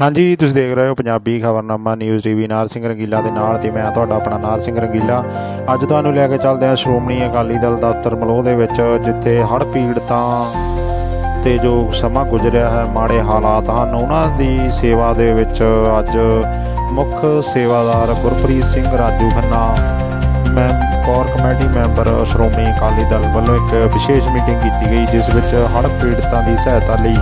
ਹਾਂਜੀ, ਤੁਸੀਂ ਦੇਖ ਰਹੇ ਹੋ ਪੰਜਾਬੀ ਖਬਰਨਾਮਾ ਨਿਊਜ਼ ਟੀਵੀ ਨਾਰ ਸਿੰਘ ਰੰਗੀਲਾ ਦੇ ਨਾਲ ਤੇ ਮੈਂ ਤੁਹਾਡਾ ਆਪਣਾ ਨਾਰ ਸਿੰਘ ਰੰਗੀਲਾ। ਅੱਜ ਤੁਹਾਨੂੰ ਲੈ ਕੇ ਚੱਲਦੇ ਹਾਂ ਸ਼੍ਰੋਮਣੀ ਅਕਾਲੀ ਦਲ ਦਫ਼ਤਰ ਮਲੋਹ ਦੇ ਵਿੱਚ, ਜਿੱਥੇ ਹੜ੍ਹ ਪੀੜਤਾਂ ਤੇ ਜੋ ਸਮਾਂ ਗੁਜ਼ਰਿਆ ਹੈ, ਮਾੜੇ ਹਾਲਾਤ ਹਨ, ਉਹਨਾਂ ਦੀ ਸੇਵਾ ਦੇ ਵਿੱਚ ਅੱਜ ਮੁੱਖ ਸੇਵਾਦਾਰ ਗੁਰਪ੍ਰੀਤ ਸਿੰਘ ਰਾਜੂ ਖੰਨਾ ਮੈਂ core committee member Shiromani Akali Dal ਵੱਲੋਂ ਇੱਕ ਵਿਸ਼ੇਸ਼ ਮੀਟਿੰਗ ਕੀਤੀ ਗਈ, ਜਿਸ ਵਿੱਚ ਹੜ੍ਹ ਪੀੜਤਾਂ ਦੀ ਸਹਾਇਤਾ ਲਈ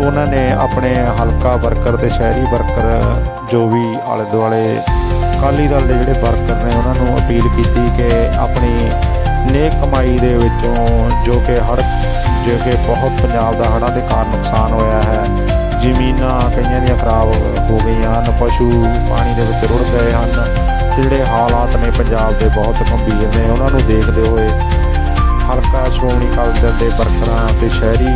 ਉਹਨਾਂ ਨੇ ਆਪਣੇ ਹਲਕਾ ਵਰਕਰ ਤੇ ਸ਼ਹਿਰੀ ਵਰਕਰ, ਜੋ ਵੀ ਆਲੇ ਦੁਆਲੇ ਅਕਾਲੀ ਦਲ ਦੇ ਜਿਹੜੇ ਵਰਕਰ ਨੇ, ਉਹਨਾਂ ਨੂੰ ਅਪੀਲ ਕੀਤੀ ਕਿ ਆਪਣੀ ਨੇਕ ਕਮਾਈ ਦੇ ਵਿੱਚੋਂ ਜੋ ਕਿ ਹੜ੍ਹ ਜੋ ਕਿ ਬਹੁਤ ਪੰਜਾਬ ਦਾ ਹੜ੍ਹਾਂ ਦੇ ਕਾਰਨ ਨੁਕਸਾਨ ਹੋਇਆ ਹੈ, ਜ਼ਮੀਨਾਂ ਕਈਆਂ ਦੀਆਂ ਖਰਾਬ ਹੋ ਗਈਆਂ ਹਨ, ਪਸ਼ੂ ਪਾਣੀ ਦੇ ਵਿੱਚ ਰੁੜ ਗਏ ਹਨ ਤੇ ਜਿਹੜੇ ਹਾਲਾਤ ਨੇ ਪੰਜਾਬ ਦੇ ਬਹੁਤ ਗੰਭੀਰ ਨੇ, ਉਹਨਾਂ ਨੂੰ ਦੇਖਦੇ ਹੋਏ ਹਲਕਾ ਸ਼੍ਰੋਮਣੀ ਅਕਾਲੀ ਦਲ ਦੇ ਵਰਕਰਾਂ ਤੇ ਸ਼ਹਿਰੀ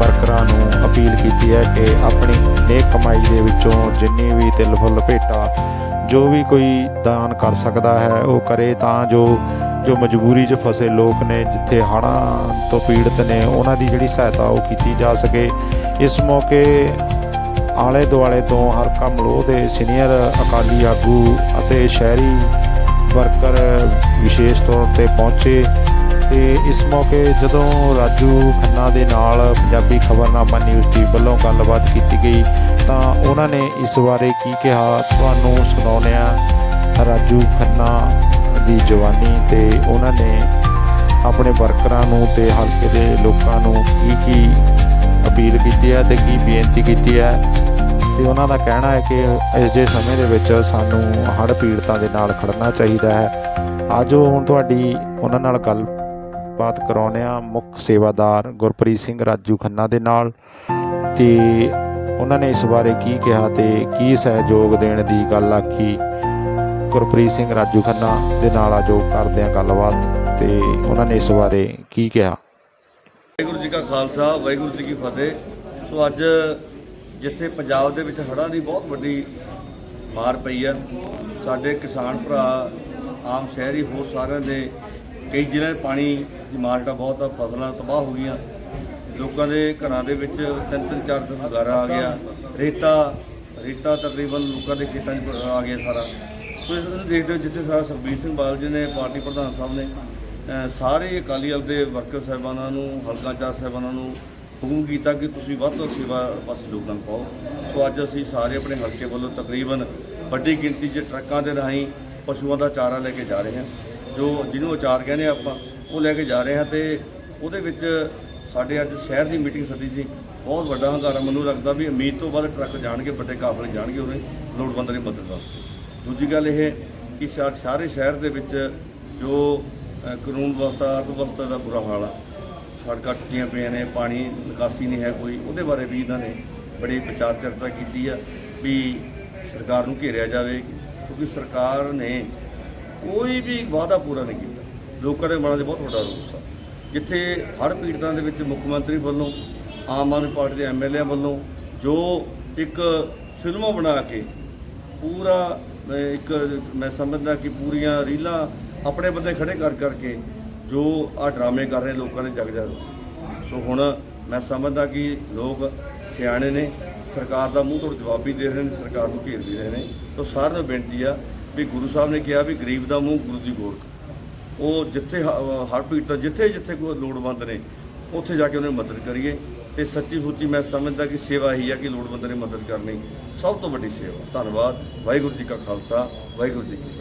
ਵਰਕਰਾਂ ਨੂੰ ਅਪੀਲ ਕੀਤੀ ਹੈ ਕਿ ਆਪਣੀ ਨੇਕ ਕਮਾਈ ਦੇ ਵਿੱਚੋਂ ਜਿੰਨੀ ਵੀ ਤਿਲ ਫੁੱਲ ਭੇਟਾ, ਜੋ ਵੀ ਕੋਈ ਦਾਨ ਕਰ ਸਕਦਾ ਹੈ, ਉਹ ਕਰੇ ਤਾਂ ਜੋ ਜੋ ਮਜਬੂਰੀ 'ਚ ਫਸੇ ਲੋਕ ਨੇ, ਜਿੱਥੇ ਹੜ੍ਹਾਂ ਤੋਂ ਪੀੜਤ ਨੇ, ਉਹਨਾਂ ਦੀ ਜਿਹੜੀ ਸਹਾਇਤਾ ਉਹ ਕੀਤੀ ਜਾ ਸਕੇ। ਇਸ ਮੌਕੇ ਆਲੇ ਦੁਆਲੇ ਤੋਂ ਹਰਕਾ ਮਲੋਹ ਦੇ ਸੀਨੀਅਰ ਅਕਾਲੀ ਆਗੂ ਅਤੇ ਸ਼ਹਿਰੀ ਵਰਕਰ ਵਿਸ਼ੇਸ਼ ਤੌਰ ਤੇ ਪਹੁੰਚੇ। ਤੇ ਇਸ ਮੌਕੇ ਜਦੋਂ ਰਾਜੂ ਖੰਨਾ ਦੇ ਨਾਲ ਪੰਜਾਬੀ ਖਬਰਨਾਮਾ ਨਿਊਜ਼ ਟੀਵੀ ਵੱਲੋਂ ਗੱਲਬਾਤ ਕੀਤੀ ਗਈ, ਤਾਂ ਉਹਨਾਂ ਨੇ ਇਸ ਬਾਰੇ ਕੀ ਕਿਹਾ, ਤੁਹਾਨੂੰ ਸੁਣਾਉਂਦੇ ਹਾਂ ਰਾਜੂ ਖੰਨਾ ਦੀ ਜਵਾਨੀ ਤੇ ਉਹਨਾਂ ਨੇ ਆਪਣੇ ਵਰਕਰਾਂ ਨੂੰ ਤੇ ਹਲਕੇ ਦੇ ਲੋਕਾਂ ਨੂੰ ਕੀ ਕੀ ਅਪੀਲ ਕੀਤੀ ਹੈ ਤੇ ਕੀ ਬੇਨਤੀ ਕੀਤੀ ਹੈ। ਤੇ ਉਹਨਾਂ ਦਾ ਕਹਿਣਾ ਹੈ ਕਿ ਇਸ ਦੇ ਸਮੇਂ ਦੇ ਵਿੱਚ ਸਾਨੂੰ ਹੜ੍ਹ ਪੀੜਤਾਂ ਦੇ ਨਾਲ ਖੜਨਾ ਚਾਹੀਦਾ ਹੈ। ਆਜੋ ਹੁਣ ਤੁਹਾਡੀ ਉਹਨਾਂ ਨਾਲ ਗੱਲ ਗੱਲਬਾਤ ਕਰਾਉਂਦੇ ਆ ਮੁੱਖ ਸੇਵਾਦਾਰ ਗੁਰਪ੍ਰੀਤ ਸਿੰਘ ਰਾਜੂ ਖੰਨਾ ਦੇ ਨਾਲ ਤੇ ਉਹਨਾਂ ਨੇ ਇਸ ਬਾਰੇ ਕੀ ਕਿਹਾ ਤੇ ਕੀ ਸਹਿਯੋਗ ਦੇਣ ਦੀ ਗੱਲ ਆਖੀ। ਗੁਰਪ੍ਰੀਤ ਸਿੰਘ ਰਾਜੂ ਖੰਨਾ ਦੇ ਨਾਲ ਆਜੋ ਕਰਦੇ ਆ ਗੱਲਬਾਤ ਤੇ ਉਹਨਾਂ ਨੇ ਇਸ ਬਾਰੇ ਕੀ ਕਿਹਾ। ਵਾਹਿਗੁਰੂ ਜੀ ਕਾ ਖਾਲਸਾ, ਵਾਹਿਗੁਰੂ ਜੀ ਕੀ ਫਤਿਹ। ਸੋ ਅੱਜ ਜਿੱਥੇ ਪੰਜਾਬ ਦੇ ਵਿੱਚ ਹੜ੍ਹਾਂ ਦੀ ਬਹੁਤ ਵੱਡੀ ਮਾਰ ਪਈ ਹੈ ਸਾਡੇ ਕਿਸਾਨ ਭਰਾ ਆਮ ਸ਼ਹਿਰੀ ਹੋਰ ਸਾਰਿਆਂ ਦੇ ਕਈ ਜ਼ਿਲ੍ਹਿਆਂ 'ਚ ਪਾਣੀ ਦੀ ਮਾਰ ਬਹੁਤ ਆ ਫਸਲਾਂ ਤਬਾਹ ਹੋ ਗਈਆਂ। ਲੋਕਾਂ ਦੇ ਘਰਾਂ ਦੇ ਵਿੱਚ ਤਿੰਨ ਤਿੰਨ ਚਾਰ ਦਿਨ ਗੁਜ਼ਾਰਾ ਆ ਗਿਆ। ਰੇਤਾ ਰੇਤਾ ਤਕਰੀਬਨ ਲੋਕਾਂ ਦੇ ਖੇਤਾਂ 'ਚ ਆ ਗਿਆ ਸਾਰਾ। ਸੋ ਇਸ ਨੂੰ ਦੇਖਦੇ ਹੋ ਜਿੱਥੇ ਸਾਰਾ ਸੁਖਬੀਰ ਸਿੰਘ ਬਾਦਲ ਜੀ ਨੇ, ਪਾਰਟੀ ਪ੍ਰਧਾਨ ਸਾਹਿਬ ਨੇ ਸਾਰੇ ਅਕਾਲੀ ਦਲ ਦੇ ਵਰਕਰ ਸਾਹਿਬਾਨਾਂ ਨੂੰ, ਹਲਕਾ ਚਾਰ ਸਾਹਿਬਾਨਾਂ ਨੂੰ ਹੁਕਮ ਕੀਤਾ ਕਿ ਤੁਸੀਂ ਵੱਧ ਤੋਂ ਸੇਵਾ ਪਾਸੇ ਯੋਗਦਾਨ ਪਾਓ। ਸੋ ਅੱਜ ਅਸੀਂ ਸਾਰੇ ਆਪਣੇ ਹਲਕੇ ਵੱਲੋਂ ਤਕਰੀਬਨ ਵੱਡੀ ਗਿਣਤੀ 'ਚ ਟਰੱਕਾਂ ਦੇ ਰਾਹੀਂ ਪਸ਼ੂਆਂ ਦਾ ਚਾਰਾ ਲੈ ਕੇ ਜਾ ਰਹੇ ਹਾਂ। ਜੋ ਜਿਹਨੂੰ ਅਚਾਰ ਕਹਿੰਦੇ ਆ ਆਪਾਂ, ਉਹ ਲੈ ਕੇ ਜਾ ਰਹੇ ਹਾਂ ਤੇ ਉਹਦੇ ਵਿੱਚ ਸਾਡੇ ਅੱਜ ਸ਼ਹਿਰ ਦੀ ਮੀਟਿੰਗ ਸੱਦੀ ਸੀ। ਬਹੁਤ ਵੱਡਾ ਹੰਗਾਰਾ ਮੈਨੂੰ ਲੱਗਦਾ ਵੀ ਉਮੀਦ ਤੋਂ ਵੱਧ ਟਰੱਕ ਜਾਣਗੇ, ਵੱਡੇ ਕਾਫਲੇ ਜਾਣਗੇ ਉਹਨੇ ਲੋੜਵੰਦਾਂ ਦੀ ਮਦਦ ਵਾਸਤੇ ਦੂਜੀ ਗੱਲ ਇਹ ਕਿ ਸ਼ਾ- ਸਾਰੇ ਸ਼ਹਿਰ ਦੇ ਵਿੱਚ ਜੋ ਕਾਨੂੰਨ ਵਿਵਸਥਾ ਅਰਥ ਵਿਵਸਥਾ ਦਾ ਬੁਰਾ ਹਾਲ ਆ, ਸੜਕਾਂ ਟੁੱਟੀਆਂ ਪਈਆਂ ਨੇ, ਪਾਣੀ ਨਿਕਾਸੀ ਨਹੀਂ ਹੈ ਕੋਈ, ਉਹਦੇ ਬਾਰੇ ਵੀ ਇਹਨਾਂ ਨੇ ਬੜੀ ਵਿਚਾਰ ਚਰਚਾ ਕੀਤੀ ਆ ਵੀ ਸਰਕਾਰ ਨੂੰ ਘੇਰਿਆ ਜਾਵੇ, ਕਿਉਂਕਿ ਸਰਕਾਰ ਨੇ ਕੋਈ ਵੀ ਵਾਅਦਾ ਪੂਰਾ ਨਹੀਂ ਕੀਤਾ। ਲੋਕਾਂ ਦੇ ਮਨਾਂ 'ਚ ਬਹੁਤ ਵੱਡਾ ਰੋਸ ਆ। ਜਿੱਥੇ ਹੜ੍ਹ ਪੀੜਤਾਂ ਦੇ ਵਿੱਚ ਮੁੱਖ ਮੰਤਰੀ ਵੱਲੋਂ, ਆਮ ਆਦਮੀ ਪਾਰਟੀ ਦੇ ਐਮਐਲਏ ਵੱਲੋਂ ਜੋ ਇੱਕ ਫਿਲਮ ਬਣਾ ਕੇ ਪੂਰਾ ਇੱਕ ਮੈਂ ਸਮਝਦਾ ਕਿ ਪੂਰੀਆਂ ਰੀਲਾਂ ਆਪਣੇ ਬੰਦੇ ਖੜੇ ਕਰ ਕਰਕੇ ਜੋ ਆ ਡਰਾਮੇ ਕਰ ਰਹੇ ਲੋਕਾਂ ਦੇ ਜਗ ਜਾ ਸੋ ਹੁਣ ਮੈਂ ਸਮਝਦਾ ਕਿ ਲੋਕ ਸਿਆਣੇ ਨੇ, ਸਰਕਾਰ ਦਾ ਮੂੰਹ ਤੋੜ ਜਵਾਬ ਵੀ ਦੇ ਰਹੇ ਨੇ, ਸਰਕਾਰ ਨੂੰ ਘੇਰ ਵੀ ਰਹੇ ਨੇ। ਸੋ ਸਾਰਿਆਂ ਨੂੰ ਬੇਨਤੀ ਆ ਵੀ ਗੁਰੂ ਸਾਹਿਬ ਨੇ ਕਿਹਾ ਵੀ ਗਰੀਬ ਦਾ ਮੂੰਹ ਗੁਰੂ ਦੀ ਗੋਰਖ। ਉਹ ਜਿੱਥੇ ਹ- ਹੜ੍ਹ ਪੀੜਤ ਜਿੱਥੇ ਜਿੱਥੇ ਕੋਈ ਲੋੜਵੰਦ ਨੇ, ਉੱਥੇ ਜਾ ਕੇ ਉਹਨਾਂ ਦੀ ਮਦਦ ਕਰੀਏ ਤੇ ਸੱਚੀ ਸੁੱਚੀ ਮੈਂ ਸਮਝਦਾ ਕਿ ਸੇਵਾ ਹੀ ਆ ਕਿ ਲੋੜਵੰਦ ਨੇ ਮਦਦ ਕਰਨੀ। ਸਭ ਤੋਂ ਵੱਡੀ ਸੇਵਾ। ਧੰਨਵਾਦ। ਵਾਹਿਗੁਰੂ ਜੀ ਕਾ ਖਾਲਸਾ। ਵਾਹਿਗੁਰੂ ਜੀ ਕੀ